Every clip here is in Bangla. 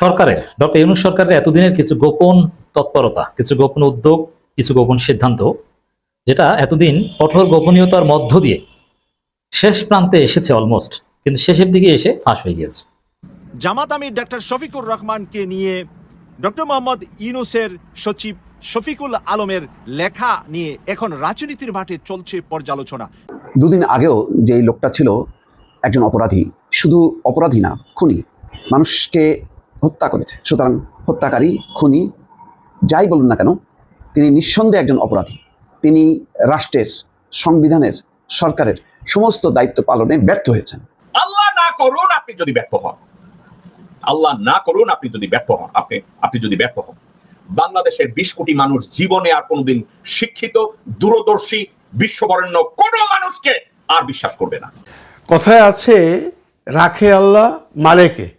সরকারের ডক্টর ইউনুস সরকারের এতদিনের কিছু গোপন তৎপরতা কিছু গোপন উদ্যোগ কিছু গোপন সিদ্ধান্ত যেটা এতদিন কঠোর গোপনীয়তার মধ্য দিয়ে শেষ প্রান্তে এসেছে অলমোস্ট কিন্তু শেষের দিকে এসে ফাঁস হয়ে গিয়েছে। জামাত আমির ডাক্তার শফিকুর রহমানকে নিয়ে ডক্টর মোহাম্মদ ইউনুসের সচিব শফিকুল আলমের লেখা নিয়ে এখন রাজনীতির মাঠে চলছে পর্যালোচনা। দুদিন আগেও যে লোকটা ছিল একজন অপরাধী শুধু অপরাধী না খুনি মানুষকে হত্যা করেছে। সুতরাং হত্যাকারী খুনি যাই বলুন না কেন তিনি নিঃসন্দেহে একজন অপরাধী। তিনি রাষ্ট্রের সংবিধানের সরকারের সমস্ত দায়িত্ব পালনে ব্যর্থ হয়েছেন। আল্লাহ না করুন আপনি যদি ব্যর্থ হন। আল্লাহ না করুন আপনি যদি ব্যর্থ হন। আপনি আপনি যদি ব্যর্থ হন। বাংলাদেশের বিশ কোটি মানুষ জীবনে আর কোনোদিন শিক্ষিত দূরদর্শী বিশ্ববরেণ্য কোনো মানুষকে আর বিশ্বাস করবে না। কথায় আছে রাখে আল্লাহ মালেকে।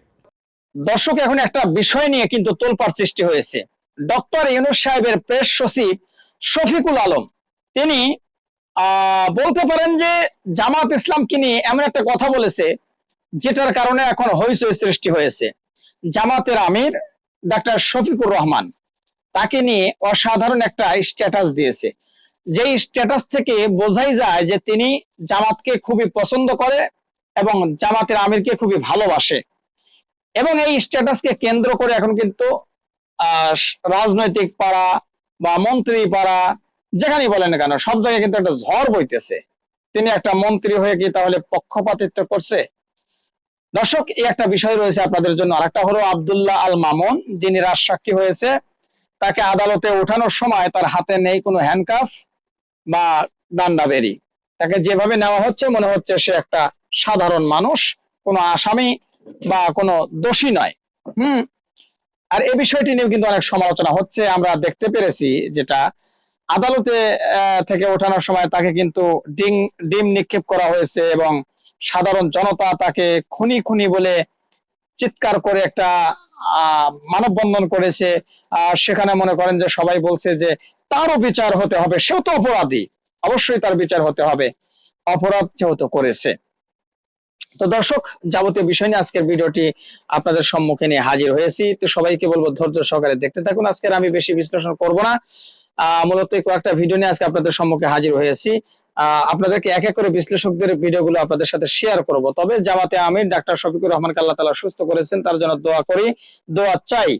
দর্শক, এখন একটা বিষয় নিয়ে কিন্তু তোলপাড় সৃষ্টি হয়েছে। ডক্টর ইউনুস সাহেবের প্রেস সচিব শফিকুল আলম, তিনি বলতে পারেন যে জামাত ইসলামকে নিয়ে এমন একটা কথা বলেছে, যেটার কারণে এখন হইচই সৃষ্টি হয়েছে। জামাতের আমির ডাক্তার শফিকুর রহমান, তাকে নিয়ে অসাধারণ একটা স্ট্যাটাস দিয়েছে। যেই স্ট্যাটাস থেকে বোঝাই যায় যে তিনি জামাতকে খুবই পছন্দ করে এবং জামাতের আমিরকে খুবই ভালোবাসে। এবং এই স্ট্যাটাসকে কেন্দ্র করে এখন কিন্তু রাজনৈতিক পাড়া বা মন্ত্রী পাড়া যেখানে বলেন কেন, সব জায়গায় কিন্তু একটা ঝড় বইতেছে। তিনি একটা মন্ত্রী হয়ে কি তাহলে পক্ষপাতিত্ব করছে? দর্শক, এই একটা বিষয় রয়েছে আপনাদের জন্য। আরেকটা হলো আবদুল্লাহ আল মামুন, যিনি রাজসাক্ষী হয়েছে। তাকে আদালতে ওঠানোর সময় তার হাতে নেই কোনো হ্যান্ডকাফ বা ডান্ডা বেরি। তাকে যেভাবে নেওয়া হচ্ছে, মনে হচ্ছে সে একটা সাধারণ মানুষ, কোনো আসামি বা কোনো দোষী নয়। হুম? আর এই বিষয়টি নিয়েও কিন্তু অনেক সমালোচনা হচ্ছে। আমরা দেখতে পেরেছি যেটা আদালতে থেকে ওঠানোর সময় তাকে কিন্তু ডিম ডিম নিক্ষেপ করা হয়েছে এবং সাধারণ জনতা তাকে খুনি খুনি বলে চিৎকার করে একটা মানববন্ধন করেছে। আর সেখানে মনে করেন যে সবাই বলছে যে তারও বিচার হতে হবে। সেও তো অপরাধী। অবশ্যই তার বিচার হতে হবে। অপরাধ যেহেতু করেছে। তো দর্শক, যাবতীয় বিষয় নিয়ে আজকের ভিডিওটি আপনাদের সম্মুখে নিয়ে হাজির হয়েছি। তো সবাইকে বলব, ধৈর্য সহকারে দেখতে থাকুন। আজকের আমি বেশি বিশ্লেষণ করব না। মূলত কয়েকটা ভিডিও নিয়ে আজকে আপনাদের সম্মুখে হাজির হয়েছি। আপনাদেরকে এক এক করে বিশ্লেষকদের ভিডিওগুলো আপনাদের সাথে শেয়ার করব। তবে জামাতে আমির, ডাক্তার শফিকুর রহমানকে আল্লাহ তালা সুস্থ করেছেন, তার জন্য দোয়া করি, দোয়া চাই।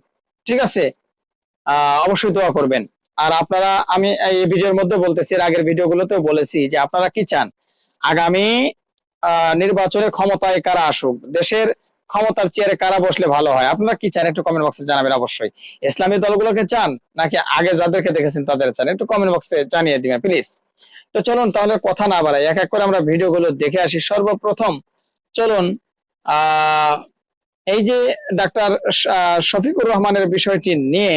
ঠিক আছে? অবশ্যই দোয়া করবেন। আর আপনারা, আমি এই ভিডিওর মধ্যে বলতেছি, এর আগের ভিডিওগুলোতেও বলেছি যে আপনারা কি চান? আগামী নির্বাচনে ক্ষমতায় কারা আসুক? দেশের ক্ষমতার চেয়ারে কারা বসলে ভালো হয়? আপনারা কি চান? একটু কমেন্ট বক্সে জানাবেন অবশ্যই। ইসলামী দলগুলোকে চান নাকি আগে যাদেরকে দেখেছেন তাদের চান? একটু কমেন্ট বক্সে জানিয়ে দিবেন প্লিজ তো চলুন, তাহলে কথা না বাড়াই। এক এক করে আমরা ভিডিওগুলো দেখে আসি। সর্বপ্রথম চলুন এই যে ডাক্তার শফিকুর রহমানের বিষয়টি নিয়ে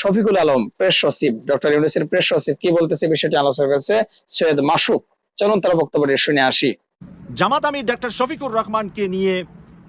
শফিকুল আলম প্রেস সচিব, ডক্টর ইউনুসের প্রেস সচিব কি বলতেছে বিষয়টি আলোচনা করেছে সৈয়দ মাসুক। চলুন, তার বক্তব্যটি শুনে আসি। জামাত আমির ডাক্তার শফিকুর রহমানকে নিয়ে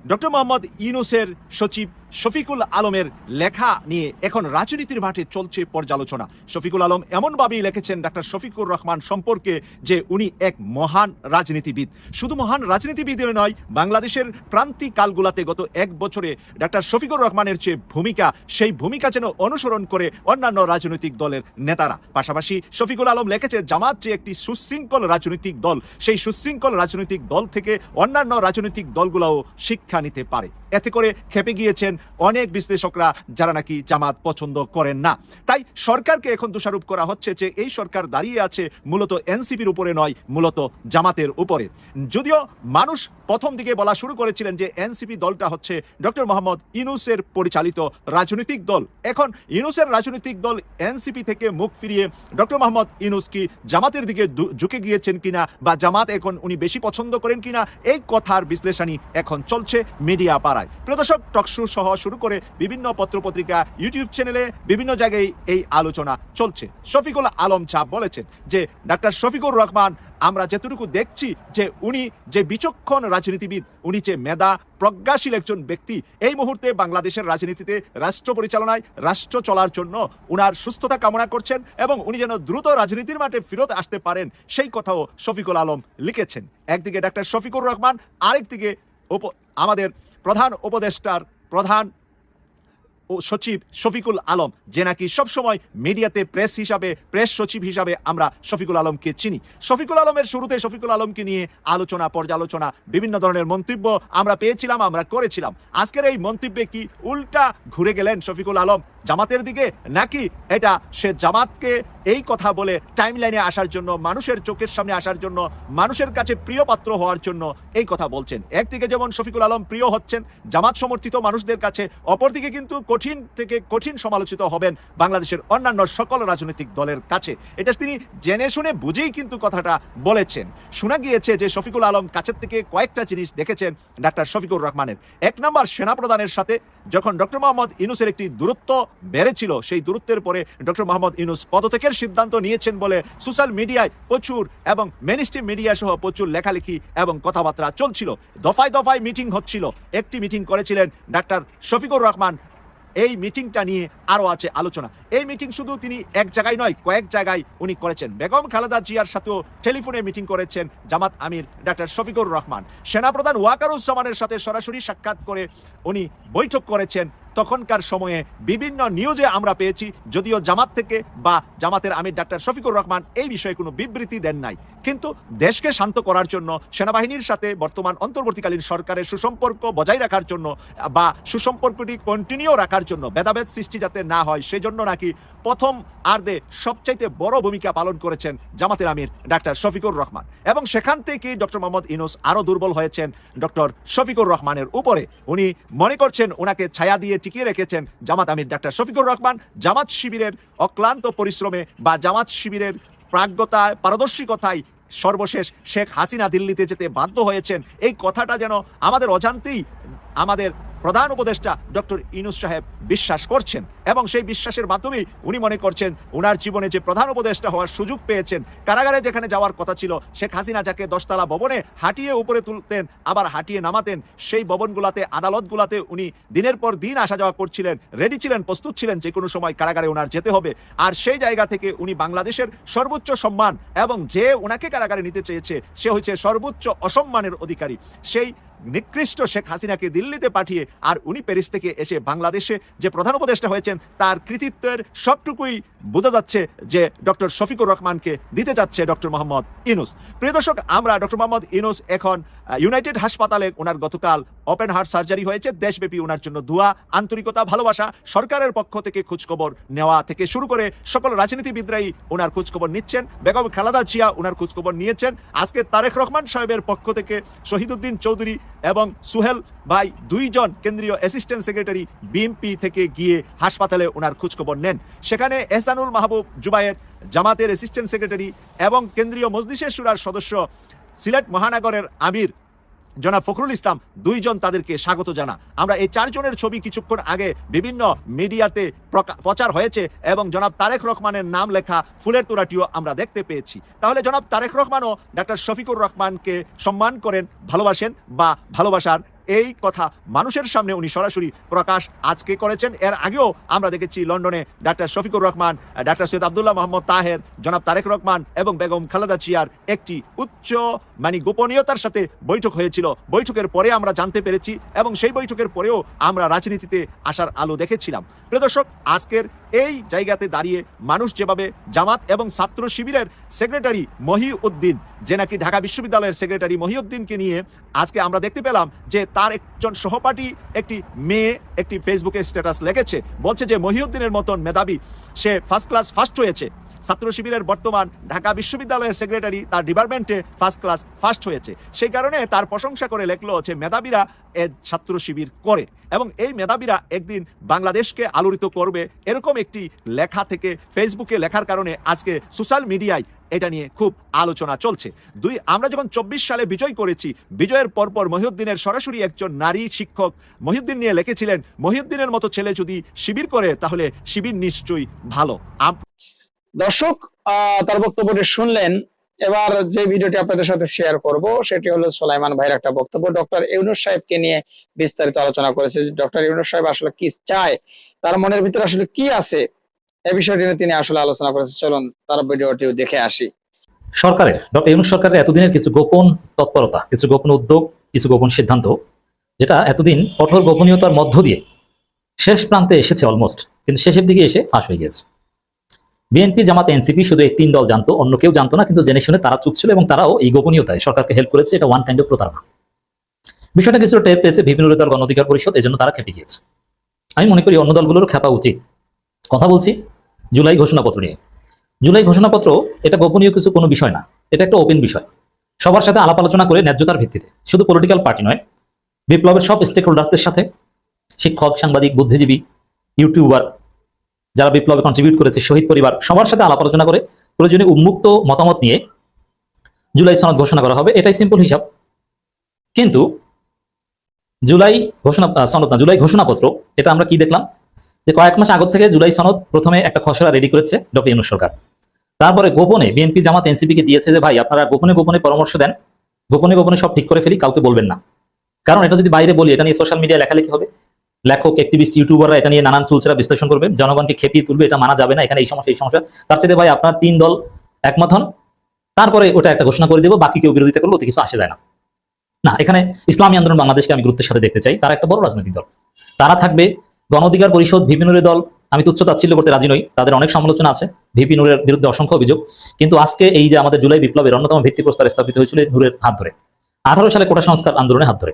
ডক্টর মোহাম্মদ ইউনুসের সচিব শফিকুল আলমের লেখা নিয়ে এখন রাজনীতির মাঠে চলছে পর্যালোচনা। শফিকুল আলম এমনভাবেই লিখেছেন ডাক্তার শফিকুর রহমান সম্পর্কে যে উনি এক মহান রাজনীতিবিদ। শুধু মহান রাজনীতিবিদ নয়, বাংলাদেশের প্রান্তিক কালগুলাতে গত এক বছরে ডাক্তার শফিকুর রহমানের যে ভূমিকা, সেই ভূমিকা যেন অনুসরণ করে অন্যান্য রাজনৈতিক দলের নেতারা। পাশাপাশি শফিকুল আলম লিখেছে, জামাত যে একটি সুশৃঙ্খল রাজনৈতিক দল, সেই সুশৃঙ্খল রাজনৈতিক দল থেকে অন্যান্য রাজনৈতিক দলগুলোও শিক্ষা নিতে পারে। এতে করে খেপে গিয়েছেন অনেক বিশ্লেষকরা যারা নাকি জামাত পছন্দ করেন না। তাই সরকারকে এখন দোষারোপ করা হচ্ছে যে এই সরকার দাঁড়িয়ে আছে মূলত এনসিপির উপরে নয়, মূলত জামাতের উপরে। যদিও মানুষ প্রথম দিকে বলা শুরু করেছিলেন যে এনসিপি দলটা হচ্ছে ডক্টর মোহাম্মদ ইনুসের পরিচালিত রাজনৈতিক দল। এখন ইনুসের রাজনৈতিক দল এনসিপি থেকে মুখ ফিরিয়ে ডক্টর মোহাম্মদ ইনুস কি জামাতের দিকে ঝুঁকে গিয়েছেন কিনা বা জামাত এখন উনি বেশি পছন্দ করেন কিনা, এই কথার বিশ্লেষণই এখন চলছে মিডিয়া পাড়ায়। প্রদর্শক টকশো সহ শুরু করে বিভিন্ন পত্রপত্রিকা ইউটিউব চ্যানেলে বিভিন্ন জায়গায় এই আলোচনা চলছে। শফিকুল আলম চা বলেছেন যে, ডাক্তার শফিকুর রহমান, আমরা যেটুকু দেখছি যে উনি যে বিচক্ষণ রাজনীতিবিদ, উনি যে মেধা, প্রজ্ঞাশীল একজন ব্যক্তি, এই মুহূর্তে বাংলাদেশের রাজনীতিতে রাষ্ট্র পরিচালনায় রাষ্ট্র চলার জন্য উনার সুস্থতা কামনা করছেন এবং উনি যেন দ্রুত রাজনীতির মাঠে ফেরত আসতে পারেন, সেই কথাও শফিকুল আলম লিখেছেন। একদিকে ডাক্তার শফিকুর রহমান, আরেকদিকে আমাদের প্রধান উপদেষ্টার প্রধান ও সচিব শফিকুল আলম, যে নাকি সবসময় মিডিয়াতে প্রেস হিসাবে, প্রেস সচিব হিসাবে আমরা শফিকুল আলমকে চিনি। শফিকুল আলমের শুরুতে শফিকুল আলমকে নিয়ে আলোচনা, পর্যালোচনা, বিভিন্ন ধরনের মন্তব্য আমরা পেয়েছিলাম, আমরা করেছিলাম। আজকের এই মন্তব্যে কি উল্টা ঘুরে গেলেন শফিকুল আলম? জামাতের দিকে, নাকি এটা সে জামাতকে এই কথা বলে টাইম লাইনে আসার জন্য, মানুষের চোখের সামনে আসার জন্য, মানুষের কাছে প্রিয় পাত্র হওয়ার জন্য এই কথা বলছেন? একদিকে যেমন শফিকুল আলম প্রিয় হচ্ছেন, জামাত সমর্থিত মানুষদের কাছে, অপরদিকে কিন্তু কঠিন থেকে কঠিন সমালোচিত হবেন বাংলাদেশের অন্যান্য সকল রাজনৈতিক দলের কাছে। এটা তিনি জেনে শুনে বুঝেই কিন্তু কথাটা বলেছেন। শোনা গিয়েছে যে শফিকুল আলম কাছের থেকে কয়েকটা জিনিস দেখেছেন ডাক্তার শফিকুর রহমানের। এক নম্বর সেনাপ্রধানের সাথে যখন ডক্টর মোহাম্মদ ইনুসের একটি দূরত্ব বেড়েছিল। সেই দূরত্বের পরে ডক্টর মোহাম্মদ ইনুস পদত্যাগের সিদ্ধান্ত নিয়েছেন বলে সোশ্যাল মিডিয়ায় প্রচুর এবং মেনিস্ট্রিম মিডিয়া সহ প্রচুর লেখালেখি এবং কথাবার্তা চলছিল। দফায় দফায় মিটিং হচ্ছিল। একটি মিটিং করেছিলেন ডাক্তার শফিকুর রহমান। এই মিটিংটা নিয়ে আরও আছে আলোচনা। এই মিটিং শুধু তিনি এক জায়গায় নয়, কয়েক জায়গায় উনি করেছেন। বেগম খালেদা জিয়ার সাথেও টেলিফোনে মিটিং করেছেন জামাত আমির ডাক্তার শফিকুর রহমান। সেনাপ্রধান ওয়াকারুজ্জামানের সাথে সরাসরি সাক্ষাৎ করে উনি বৈঠক করেছেন তখনকার সময়ে বিভিন্ন নিউজে আমরা পেয়েছি, যদিও জামাত থেকে বা জামাতের আমির ডাক্তার শফিকুর রহমান এই বিষয়ে কোনো বিবৃতি দেন নাই। কিন্তু দেশকে শান্ত করার জন্য, সেনাবাহিনীর সাথে বর্তমান অন্তর্বর্তীকালীন সরকারের সুসম্পর্ক বজায় রাখার জন্য বা সুসম্পর্কটি কন্টিনিউ রাখার জন্য ভেদাভেদ সৃষ্টি যাতে না হয় সেই জন্য নাকি প্রথম আর্ধে সবচাইতে বড় ভূমিকা পালন করেছেন জামাতের আমির ডাক্তার শফিকুর রহমান। এবং সেখান থেকে ডক্টর মোহাম্মদ ইনুস আরও দুর্বল হয়েছেন ডক্টর শফিকুর রহমানের উপরে। উনি মনে করছেন ওনাকে ছায়া দিয়ে টিকিয়ে রেখেছেন জামাত আমির, ডাক্তার শফিকুর রহমান। জামাত শিবিরের অক্লান্ত পরিশ্রমে বা জামাত শিবিরের প্রাজ্ঞতায়, পারদর্শিকতায় সর্বশেষ শেখ হাসিনা দিল্লিতে যেতে বাধ্য হয়েছেন। এই কথাটা যেন আমাদের অজান্তেই, আমাদের প্রধান উপদেষ্টা ডক্টর ইনুস সাহেব বিশ্বাস করছেন এবং সেই বিশ্বাসের মাধ্যমেই উনি মনে করছেন ওনার জীবনে যে প্রধান উপদেষ্টা হওয়ার সুযোগ পেয়েছেন, কারাগারে যেখানে যাওয়ার কথা ছিল, শেখ হাসিনা যাকে দশতলা ভবনে হাঁটিয়ে উপরে তুলতেন, আবার হাঁটিয়ে নামাতেন, সেই ভবনগুলাতে, আদালতগুলাতে উনি দিনের পর দিন আসা যাওয়া করছিলেন রেডি ছিলেন, প্রস্তুত ছিলেন যে কোনো সময় কারাগারে ওনার যেতে হবে। আর সেই জায়গা থেকে উনি বাংলাদেশের সর্বোচ্চ সম্মান এবং যে ওনাকে কারাগারে নিতে চেয়েছে, সে হচ্ছে সর্বোচ্চ অসম্মানের অধিকারী। সেই নিকৃষ্ট শেখ হাসিনাকে দিল্লিতে পাঠিয়ে আর উনি প্যারিস থেকে এসে বাংলাদেশে যে প্রধান উপদেষ্টা হয়েছেন, তার কৃতিত্বের সবটুকুই বোঝা যাচ্ছে যে ডক্টর শফিকুর রহমানকে দিতে যাচ্ছে ডক্টর মোহাম্মদ ইনুস প্রিয় দর্শক, আমরা ডক্টর মোহাম্মদ ইনুস এখন ইউনাইটেড হাসপাতালে ওনার গতকাল ওপেন হার্ট সার্জারি হয়েছে। দেশব্যাপী ওনার জন্য দোয়া, আন্তরিকতা, ভালোবাসা সরকারের পক্ষ থেকে খোঁজখবর নেওয়া থেকে শুরু করে সকল রাজনীতিবিদরাই ওনার খোঁজখবর নিচ্ছেন। বেগম খালাদা জিয়া ওনার খোঁজখবর নিয়েছেন। আজকে তারেক রহমান সাহেবের পক্ষ থেকে শহীদুদ্দিন চৌধুরী এবং সুহেল ভাই দুইজন কেন্দ্রীয় অ্যাসিস্ট্যান্ট সেক্রেটারি বিএমপি থেকে গিয়ে হাসপাতালে ওনার খোঁজখবর নেন। সেখানে এহসানুল মাহবুব জুবায়ের জামাতের অ্যাসিস্ট্যান্ট সেক্রেটারি এবং কেন্দ্রীয় মজলিসের সুরার সদস্য সিলেট মহানগরের আমির জনাব ফখরুল ইসলাম, দুইজন তাদেরকে স্বাগত জানা। আমরা এই চারজনের ছবি কিছুক্ষণ আগে বিভিন্ন মিডিয়াতে প্রচার হয়েছে এবং জনাব তারেক রহমানের নাম লেখা ফুলের তোড়াটিও আমরা দেখতে পেয়েছি। তাহলে জনাব তারেক রহমানও ডাক্তার শফিকুর রহমানকে সম্মান করেন, ভালোবাসেন বা ভালোবাসার এই কথা মানুষের সামনে উনি সরাসরি প্রকাশ আজকে করেছেন। এর আগেও আমরা দেখেছি লন্ডনে ডাক্তার শফিকুর রহমান, ডাক্তার সৈয়দ আবদুল্লাহ মোহাম্মদ তাহের, জনাব তারেক রহমান এবং বেগম খালেদা চিয়ার একটি উচ্চ মানে গোপনীয়তার সাথে বৈঠক হয়েছিল। বৈঠকের পরে আমরা জানতে পেরেছি এবং সেই বৈঠকের পরেও আমরা রাজনীতিতে আসার আলো দেখেছিলাম। প্রিয় দর্শক, আজকের এই জায়গাতে দাঁড়িয়ে মানুষ যেভাবে জামাত এবং ছাত্র শিবিরের সেক্রেটারি মহিউদ্দিন, যে নাকি ঢাকা বিশ্ববিদ্যালয়ের সেক্রেটারি মহিউদ্দিনকে নিয়ে আজকে আমরা দেখতে পেলাম যে তার একজন সহপাঠী একটি মেয়ে একটি ফেসবুকে স্ট্যাটাস লেগেছে বলছে যে মহিউদ্দিনের মতন মেধাবী, সে ফার্স্ট ক্লাস ফার্স্ট হয়েছে। ছাত্র শিবিরের বর্তমান ঢাকা বিশ্ববিদ্যালয়ের সেক্রেটারি তার ডিপার্টমেন্টে ফার্স্ট ক্লাস ফার্স্ট হয়েছে। সেই কারণে তার প্রশংসা করে লেখলো যে মেধাবীরা ছাত্র শিবির করে এবং এই মেধাবীরা একদিন বাংলাদেশকে আলোড়িত করবে এরকম একটি লেখা থেকে ফেসবুকে লেখার কারণে আজকে সোশ্যাল মিডিয়ায় এটা নিয়ে খুব আলোচনা চলছে। দুই, আমরা যখন চব্বিশ সালে বিজয় করেছি, বিজয়ের পরপর মহিউদ্দিনের সরাসরি একজন নারী শিক্ষক মহিউদ্দিন নিয়ে লিখেছিলেন, মহিউদ্দিনের মতো ছেলে যদি শিবির করে, তাহলে শিবির নিশ্চয়ই ভালো। দর্শক তার বক্তব্যটি শুনলেন। এবার যে ভিডিওটি আপনাদের সাথে শেয়ার করব, সেটি হলো সোলাইমান ভাইয়ের একটা বক্তব্য। ডক্টর ইউনুস সাহেবকে নিয়ে বিস্তারিত আলোচনা করেছে। ডক্টর ইউনুস সাহেব আসলে কি চায়, তার মনের ভিতরে আসলে কি আছে, এ বিষয়টি নিয়ে তিনি আসলে আলোচনা করেছে চলুন তার ভিডিওটি দেখে আসি। সরকারের, ডক্টর ইউনুস সরকারের এতদিনের কিছু গোপন তৎপরতা, কিছু গোপন উদ্যোগ, কিছু গোপন সিদ্ধান্ত, যেটা এতদিন কঠোর গোপনীয়তার মধ্য দিয়ে শেষ প্রান্তে এসেছে অলমোস্ট, কিন্তু শেষের দিকে এসে ফাঁস হয়ে গিয়েছে। বিএনপি জামাত এনসিপি শুধু এই তিন দল জানতো, অন্য কেউ জানতো না, কিন্তু জেনে শুনে তারা চুপ ছিল এবং তারাও এই গোপনীয়তায় সরকারকে হেল্প করেছে, এটা ওয়ান কাইন্ড অফ প্রতারণা। বিষয়টা কিছুটা টের পেয়েছে বিভিন্ন দল গণ অধিকার পরিষদ, এজন্য তারা খেপে গিয়েছে। আমি মনে করি অন্য দলগুলোর খেপা উচিত। কথা বলছি জুলাই ঘোষণাপত্র নিয়ে। জুলাই ঘোষণাপত্র, এটা গোপনীয় কিছু কোনো বিষয় না, এটা একটা ওপেন বিষয়। সবার সাথে আলাপ আলোচনা করে ন্যায্যতার ভিত্তিতে। শুধু পলিটিক্যাল পার্টি নয়, বিপ্লবের সব স্টেক হোল্ডার্সদের সাথে শিক্ষক, সাংবাদিক, বুদ্ধিজীবী ইউটিউবার যারা বিপ্লবে কন্ট্রিবিউট করেছে, শহীদ পরিবার, সবার সাথে আলাপ আলোচনা করে প্রয়োজনীয় উন্মুক্ত মতামত নিয়ে জুলাই সনদ ঘোষণা করা হবে। এটাই সিম্পল হিসাব। কিন্তু জুলাই ঘোষণা সনদ না, জুলাই ঘোষণাপত্র, এটা আমরা কি দেখলাম? যে কয়েক মাস আগত থেকে জুলাই সনদ প্রথমে একটা খসড়া রেডি করেছে ডক্টর ইউনুস সরকার। তারপরে গোপনে বিএনপি, জামাত, এনসিপি কে দিয়েছে যে, ভাই, আপনারা গোপনে গোপনে পরামর্শ দেন। গোপনে গোপনে সব ঠিক করে ফেলি, কাউকে বলবেন না। কারণ এটা যদি বাইরে বলি, এটা নিয়ে সোশ্যাল মিডিয়ায় লেখালেখি হবে। লেখক অ্যাক্টিভিস্ট ইউটিউবাররা এটা নিয়ে নানান চুলচেরা বিশ্লেষণ করবে। জনগণকে খেপিয়ে তুলবে, এটা মানা যাবে না, এখানে এই সমস্যা এই সমস্যা। তার সাথে ভাই আপনার তিন দল একমত হন, তারপরে ওটা একটা ঘোষণা করে দেবো, বাকি কেউ বিরোধিতা করলে ওতে কিছু আসে যায় না। না, এখানে ইসলামী আন্দোলন বাংলাদেশকে আমি গুরুত্বের সাথে দেখতে চাই, তারা একটা বড় রাজনৈতিক দল। তারা থাকবে গণ অধিকার পরিষদ, ভিপি নুরের দল। আমি তুচ্ছ তাচ্ছিল্য করতে রাজি নই, তাদের অনেক সমালোচনা আছে, ভিপি নুরের বিরুদ্ধে অসংখ্য অভিযোগ। কিন্তু আজকে এই যে আমাদের জুলাই বিপ্লবের অন্যতম ভিত্তিপ্রস্তর স্থাপিত হয়েছিল নূরের হাত ধরে। আঠারো সালে কোটা সংস্কার আন্দোলনের হাত ধরে।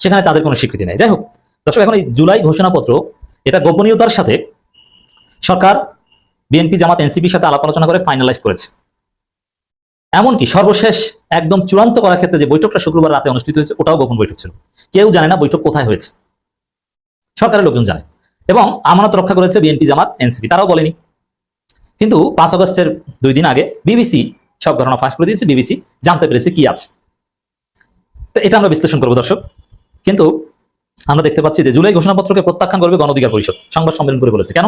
সেখানে তাদের কোনো স্বীকৃতি নেই। যাই হোক দর্শক, এখন এই জুলাই ঘোষণাপত্র, এটা গোপনীয়তার সাথে সরকার বিএনপি, জামাত, এনসিপির সাথে আলাপ আলোচনা করে ফাইনালাইজ করেছে। এমনকি সর্বশেষ একদম চূড়ান্ত করার ক্ষেত্রে যে বৈঠকটা শুক্রবার রাতে অনুষ্ঠিত হয়েছে, ওটাও গোপন বৈঠক ছিল। কেউ জানে না বৈঠক কোথায় হয়েছে। সরকারের লোকজন জানে। এবং আমানত রক্ষা করেছে বিএনপি, জামাত, এনসিপি, তারাও বলেনি। কিন্তু পাঁচ আগস্টের দুই দিন আগে বিবিসি সব ঘটনা ফাঁস করে দিয়েছে, বিবিসি জানতে পেরেছে কি আছে। তো এটা আমরা বিশ্লেষণ করব দর্শক। কিন্তু আমরা দেখতে পাচ্ছি যে জুলাই ঘোষণাপত্রকে প্রত্যাখ্যান করবে গণ অধিকার পরিষদ। সংবাদ সম্মেলন করে বলেছে। কেন?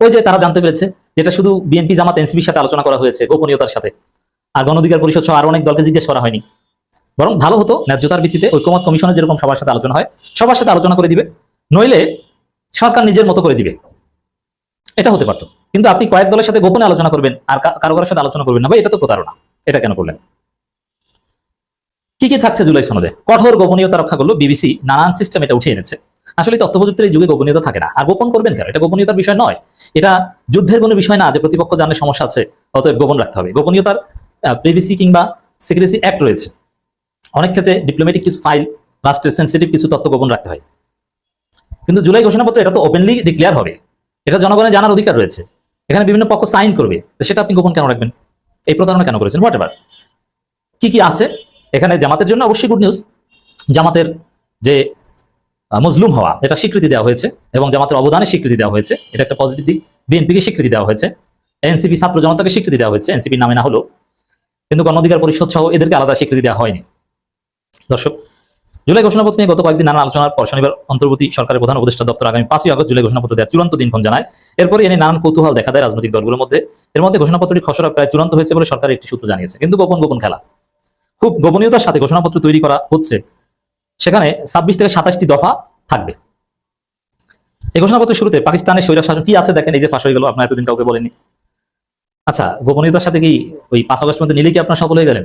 ওই যে তারা জানতে পেরেছে যেটা শুধু বিএনপি, জামাত, এনসিপির সাথে আলোচনা করা হয়েছে গোপনীয়তার সাথে। আর গণ অধিকার পরিষদ সহ আরও অনেক দলকে জিজ্ঞেস করা হয়নি। বরং ভালো হতো ন্যায্যতার ভিত্তিতে ঐক্যমত কমিশনে যেরকম সবার সাথে আলোচনা হয়, সবার সাথে আলোচনা করে দিবে। নইলে সরকার নিজের মতো করে দিবে। এটা হতে পারতো। কিন্তু আপনি কয়েক দলের সাথে গোপনে আলোচনা করবেন আর কারও কারোর সাথে আলোচনা করবেন না ভাই, এটা তো প্রতারণা। এটা কেন করলেন? কি কি থাকছে জুলাই সনদে? কঠোর গোপনীয়তা রক্ষা করল বিবিসি, নানান সিস্টেম এটা উঠিয়ে এনেছে। আসলে তথ্য প্রযুক্তির যুগে গোপনীয়তা থাকে না। আর গোপন করবেন কেন? এটা গোপনীয়তার বিষয় নয়। এটা যুদ্ধের কোনো বিষয় না যে প্রতিপক্ষ জানলে সমস্যা আছে, অতএব গোপন রাখতে হবে। গোপনীয়তার প্রিভিসি কিংবা সিক্রেসি অ্যাক্ট রয়েছে। অনেক ক্ষেত্রে ডিপ্লোমেটিক কিছু ফাইল রাষ্ট্রের সেন্সিটিভ কিছু তথ্য গোপন রাখতে হয়। কিন্তু জুলাই ঘোষণাপত্র এটা তো ওপেনলি ডিক্লেয়ার হবে। এটা জনগণের জানার অধিকার রয়েছে। এখানে বিভিন্ন পক্ষ সাইন করবে। সেটা আপনি গোপন কেন রাখবেন? এই প্রতারণা কেন করেছেন? হোয়াট এভার কি কি আছে? এখানে জামাতের জন্য অবশ্যই গুড নিউজ জামাতের যে মজলুম হওয়া, এটা স্বীকৃতি দেওয়া হয়েছে এবং জামাতের অবদানের স্বীকৃতি দেওয়া হয়েছে। এটা একটা পজিটিভ দিক। বিএনপিকে স্বীকৃতি দেওয়া হয়েছে। এনসিপি ছাত্র জনতাকে স্বীকৃতি দেওয়া হয়েছে। এনসিপির নামে না হলো কিন্তু গণ অধিকার পরিষদ সহ এদেরকে আলাদা স্বীকৃতি দেওয়া হয়নি। দর্শক, জুলাই ঘোষণাপত্র নিয়ে গত কয়েকদিন নানা আলোচনার পর শনিবার অন্তর্বর্তী সরকারের প্রধান উপদেষ্টা দপ্তর আগামী পাঁচই আগস্ট জুলাই ঘোষণাপত্র দেওয়ার চূড়ান্ত দিনক্ষণ জানায়। এরপরে এনে নানান কৌতূহল দেখা দেয় রাজনৈতিক দলগুলোর মধ্যে। এর মধ্যে ঘোষণাপত্রটি খসড়া প্রায় চূড়ান্ত হয়েছে বলে সরকারের একটি সূত্র জানিয়েছে। কিন্তু গোপন গোপন খেলা। খুব গোপনীয়তার সাথে ঘোষণাপত্র তৈরি করা হচ্ছে। সেখানে ছাব্বিশ থেকে সাতাশটি দফা থাকবে। এই ঘোষণাপত্রের শুরুতে পাকিস্তানের স্বৈরাশ শাসন কি আছে দেখেন, এই যে ফাঁস হয়ে গেল, আপনার এতদিন কাউকে বলেনি আচ্ছা গোপনীয়তার সাথে কি ওই পাঁচ আগস্ট মধ্যে নিলে কি আপনার সফল হয়ে গেলেন?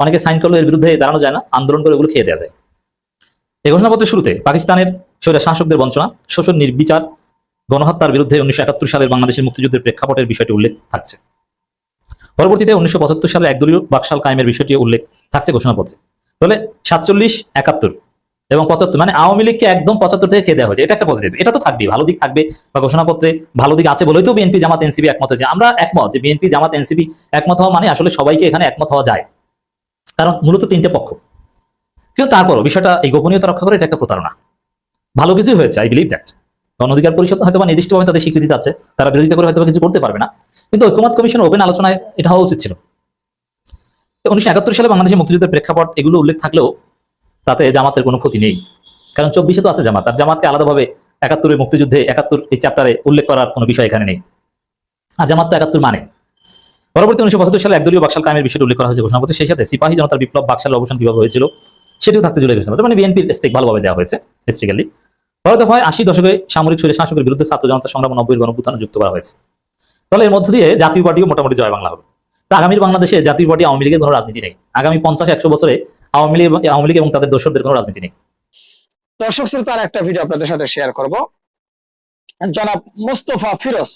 অনেকে সাইন করল, এর বিরুদ্ধে দাঁড়ানো যায় না, আন্দোলন করে ওগুলো খেয়ে দেওয়া যায়। এই ঘোষণাপত্রের শুরুতে পাকিস্তানের স্বৈরা শাসকদের বঞ্চনা, শোষণ, নির্বিচার, গণহত্যার বিরুদ্ধে উনিশশো একাত্তর সালের বাংলাদেশের মুক্তিযুদ্ধের প্রেক্ষাপটের বিষয়টি উল্লেখ থাকছে। পরবর্তীতে উনিশশো পঁচাত্তর সালে একদলীয় বাকশাল কায়েমের বিষয়টি উল্লেখ থাকছে ঘোষণাপত্রে। তাহলে সাতচল্লিশ, একাত্তর এবং পঁচাত্তর মানে আওয়ামী লীগকে একদম পঁচাত্তর থেকে খেয়ে দেওয়া হয়েছে? এটা একটা পজিটিভ এটা তো থাকবে ভালো দিক থাকবে বা ঘোষণাপত্রে ভালো দিক আছে বলেই তো বিএনপি জামাত এনসিপি একমত হয়েছে। আমরা একমত যে বিএনপি জামাত এনসিপি একমত হওয়া মানে আসলে সবাইকে এখানে একমত হওয়া যায়। কারণ মূলত তিনটে পক্ষ। কিন্তু তারপরও বিষয়টা এই গোপনীয়তা রক্ষা করে এটা একটা প্রতারণা। ভালো কিছুই হয়েছে আই বিলিভ দ্যাট গণ অধিকার পরিষদ হয়তো বা নির্দিষ্টভাবে তাদের স্বীকৃতি আছে তারা বিরোধিতা করে হয়তো কিছু করতে পারবে না। কিন্তু ঐক্যমত কমিশন ওপেন আলোচনায় এটা হওয়া উচিত ছিল। উনিশশো একাত্তর সালে বাংলাদেশের মুক্তিযুদ্ধের প্রেক্ষাপট এগুলো উল্লেখ থাকলেও তাতে জামাতের কোনো ক্ষতি নেই। কারণ চব্বিশে তো আছে জামাত, আর জামাতকে আলাদাভাবে একাত্তরের মুক্তিযুদ্ধে একাত্তর এই চ্যাপ্টারে উল্লেখ করার কোনো বিষয় এখানে নেই। আর জামাত তো একাত্তর মানে। পরবর্তী উনিশশো পঁচাত্তর সালে একদলীয় বাকশাল কামের বিষয়টি উল্লেখ করা হয়েছে ঘোষণাপত্রে সেই সাথে সিপাহী জনতার বিপ্লব, বাকশাল অবসান কীভাবে হয়েছিল, সেটিও থাকতে জুলাই ঘোষণাপত্র। মানে বিএনপির স্টেক ভালোভাবে দেওয়া হয়েছে হিস্ট্রিক্যালি পরে হয় আশি দশকে সামরিক শৈলী শাসকের বিরুদ্ধে ছাত্র জনতা সংগ্রাম নব্বই গণপুত্থান যুক্ত করা হয়েছে। তাহলে এর মধ্য দিয়ে জাতীয় পার্টিও মোটামুটি জয় বাংলা হবে। তা আগামীর বাংলাদেশে জাতীয় পার্টি আওয়ামী লীগের কোনো রাজনীতি নেই। আগামী পঞ্চাশ একশো বছরে আওয়ামী লীগ আওয়ামী লীগ এবং তাদের দর্শকদের কোনো রাজনীতি নেই। দর্শক শ্রোতার, একটা ভিডিও আপনাদের সাথে শেয়ার করব। জনাব মুস্তফা ফিরোজ,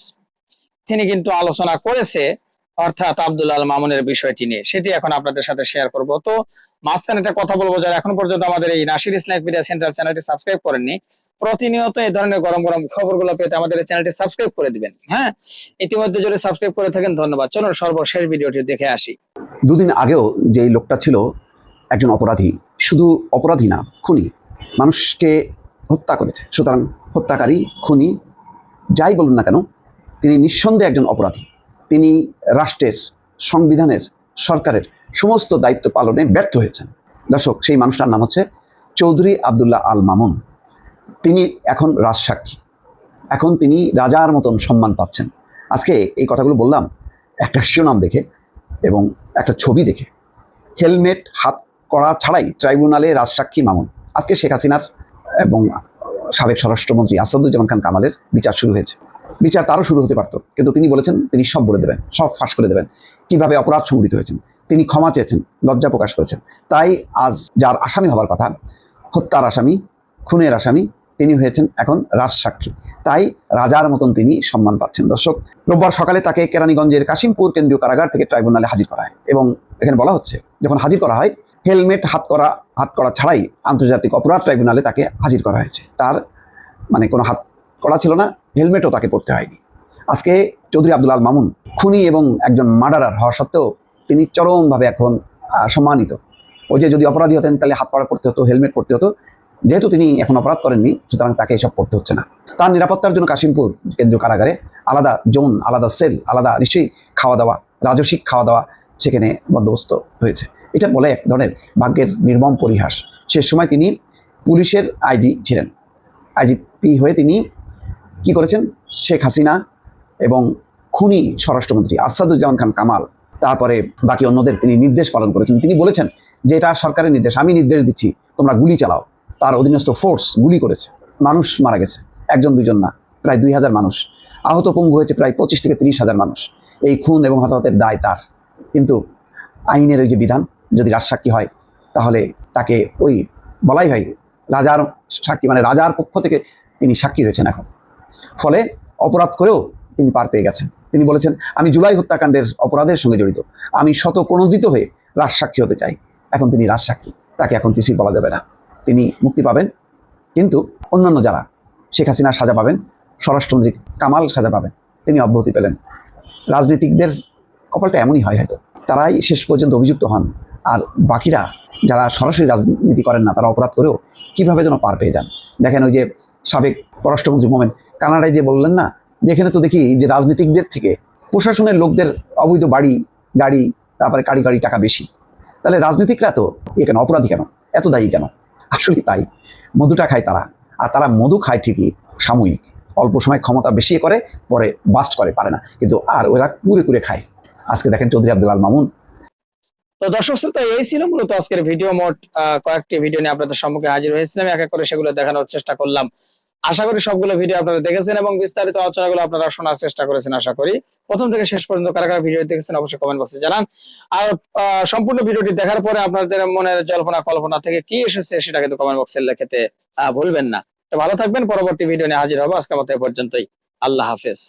তিনি কিন্তু আলোচনা করেছে অর্থাৎ আব্দুল আল মামুনের বিষয়টি নিয়ে। সেটি এখন আপনাদের সাথে শেয়ার করব। তো মাঝখানে একটা কথা বলব, যারা এখন পর্যন্ত আমাদের এই নাসির ইসলাম মিডিয়া সেন্টার চ্যানেলটি সাবস্ক্রাইব করেননি, প্রতিনিয়ত এই ধরনের গরম গরম খবরগুলো পেতে আমাদের চ্যানেলটি সাবস্ক্রাইব করে দিবেন হ্যাঁ? ইতিমধ্যে যদি সাবস্ক্রাইব করে থাকেন, ধন্যবাদ। চলুন সর্বশেষ ভিডিওটি দেখে আসি। দুদিন আগেও যেই লোকটা ছিল, একজন অপরাধী, শুধু অপরাধী না, খুনি, মানুষকে হত্যা করেছে। সুতরাং হত্যাকারী, খুনি, যাই বলুন না কেন, তিনি নিঃসন্দেহে একজন অপরাধী। তিনি রাষ্ট্রের, সংবিধানের, সরকারের সমস্ত দায়িত্ব পালনে ব্যর্থ হয়েছেন। দর্শক, সেই মানুষটার নাম হচ্ছে চৌধুরী আবদুল্লাহ আল মামুন। তিনি এখন রাজসাক্ষী। এখন তিনি রাজার মতন সম্মান পাচ্ছেন। আজকে এই কথাগুলো বললাম, একটা শিরোনাম দেখে এবং একটা ছবি দেখে। হেলমেট, হাত করা ছাড়াই ট্রাইব্যুনালে রাজসাক্ষী মামুন। আজকে শেখ হাসিনার এবং সাবেক স্বরাষ্ট্রমন্ত্রী আসাদুজ্জামান খান কামালের বিচার শুরু হয়েছে। বিচার তারও শুরু হতে পারতো। কিন্তু তিনি বলেছেন, তিনি সব বলে দেবেন, সব ফাঁস করে দেবেন। কীভাবে অপরাধ সংঘটিত হয়েছেন? তিনি ক্ষমা চেয়েছেন, লজ্জা প্রকাশ করেছেন। তাই আজ যার আসামি হবার কথা, হত্যার আসামি, খুনের আসামি, তিনি হয়েছেন এখন রাজসাক্ষী তাই রাজার মতন তিনি সম্মান পাচ্ছেন। দর্শক, রোববার সকালে তাকে কেরানীগঞ্জের কাশিমপুর কেন্দ্রীয় কারাগার থেকে ট্রাইব্যুনালে হাজির করা হয় এবং এখানে বলা হচ্ছে, যখন হাজির করা হয়, হেলমেট হাত করা হাত করা ছাড়াই আন্তর্জাতিক অপরাধ ট্রাইব্যুনালে তাকে হাজির করা হয়েছে। তার মানে কোনো হাত করা ছিল না, হেলমেটও তাকে পড়তে হয়নি। আজকে চৌধুরী আব্দুল আল মামুন খুনি এবং একজন মার্ডারার হওয়া সত্ত্বেও তিনি চরমভাবে এখন সম্মানিত। ওই যে যদি অপরাধী হতেন, তাহলে হাত পড়া পড়তে হতো, হেলমেট পড়তে হতো। যেহেতু তিনি এখন অপরাধ করেননি, সুতরাং তাকে এসব পড়তে হচ্ছে না। তার নিরাপত্তার জন্য কাশিমপুর কেন্দ্রীয় কারাগারে আলাদা জোন, আলাদা সেল, আলাদা নিশ্চয়ই খাওয়া দাওয়া রাজস্বিক খাওয়া দাওয়া সেখানে বন্দোবস্ত হয়েছে। এটা বলে এক ধরনের ভাগ্যের নির্মম পরিহাস। সে সময় তিনি পুলিশের আইজি ছিলেন। আইজিপি হয়ে তিনি কি করেছেন? শেখ হাসিনা এবং খুনি স্বরাষ্ট্রমন্ত্রী আসাদুজ্জামান খান কামাল, তারপরে বাকি অন্যদের তিনি নির্দেশ পালন করেছেন। তিনি বলেছেন যে, এটা সরকারের নির্দেশ, আমি নির্দেশ দিচ্ছি, তোমরা গুলি চালাও। তার অধীনস্থ ফোর্স গুলি করেছে। মানুষ মারা গেছে। একজন, দুজন না, প্রায় দুই হাজার মানুষ। আহত পঙ্গু হয়েছে প্রায় পঁচিশ থেকে তিরিশ হাজার মানুষ। এই খুন এবং হতাহতের দায় তার। কিন্তু আইনের ওই যে বিধান, যদি রাজসাক্ষী হয়, তাহলে তাকে ওই বলাই হয়, রাজার সাক্ষী মানে রাজার পক্ষ থেকে তিনি সাক্ষী হয়েছেন এখন। ফলে অপরাধ করেও তিনি পার পেয়ে গেছেন। তিনি বলেছেন, আমি জুলাই হত্যাকাণ্ডের অপরাধের সঙ্গে জড়িত। আমি শত প্রণোদিত হয়ে রাজসাক্ষী হতে চাই। এখন তিনি রাজসাক্ষী। তাকে এখন কিছুই বলা যাবে না। তিনি মুক্তি পাবেন। কিন্তু অন্যান্য যারা, শেখ হাসিনা সাজা পাবেন, স্বরাষ্ট্রমন্ত্রী কামাল সাজা পাবেন। তিনি অব্যাহতি পেলেন। রাজনীতিকদের কপালটা এমনই হয় হয়তো। তারাই শেষ পর্যন্ত অভিযুক্ত হন। আর বাকিরা, যারা সরাসরি রাজনীতি করেন না, তারা অপরাধ করেও কীভাবে যেন পার পেয়ে যান। দেখেন ওই যে সাবেক পররাষ্ট্রমন্ত্রী মোমেন কানাডায় যে বললেন না, যেখানে তো দেখি যে রাজনীতিকদের থেকে প্রশাসনের লোকদের অবৈধ বাড়ি, গাড়ি, তারপরে কারি গাড়ি টাকা বেশি। তাহলে রাজনীতিকরা তো এ কেন, অপরাধী কেন? এত দায়ী কেন? আসলে তাই। মধুটা খায় তারা, আর তারা মধু খায় ঠিকই সাময়িক। অল্প সময় ক্ষমতা বেশি করে, পরে বাস্ট করে, পারে না। কিন্তু আর ওরা কুরে কুরে খায়। আজকে দেখেন চৌধুরী আব্দুল আল মামুন। তো দর্শক শ্রোতা, এই ছিল মূলত আজকের ভিডিও মোট কয়েকটি ভিডিও নিয়ে আপনাদের সম্মুখে হাজির হয়েছিলাম। এক করে সেগুলো দেখানোর চেষ্টা করলাম। আশা করি সবগুলো ভিডিও আপনারা দেখেছেন এবং বিস্তারিত আলোচনাগুলো আপনারা শোনার চেষ্টা করেছেন, আশা করি। প্রথম থেকে শেষ পর্যন্ত কারা কারা ভিডিও দেখেছেন অবশ্যই কমেন্ট বক্সে জানান। আর সম্পূর্ণ ভিডিওটি দেখার পরে আপনাদের মনের জল্পনা, কল্পনা থেকে কি এসেছে সেটা কিন্তু কমেন্ট বক্সে লিখতে ভুলবেন না। তো ভালো থাকবেন, পরবর্তী ভিডিও নিয়ে হাজির হব। আজকের মতো এ পর্যন্তই। আল্লাহ হাফেজ।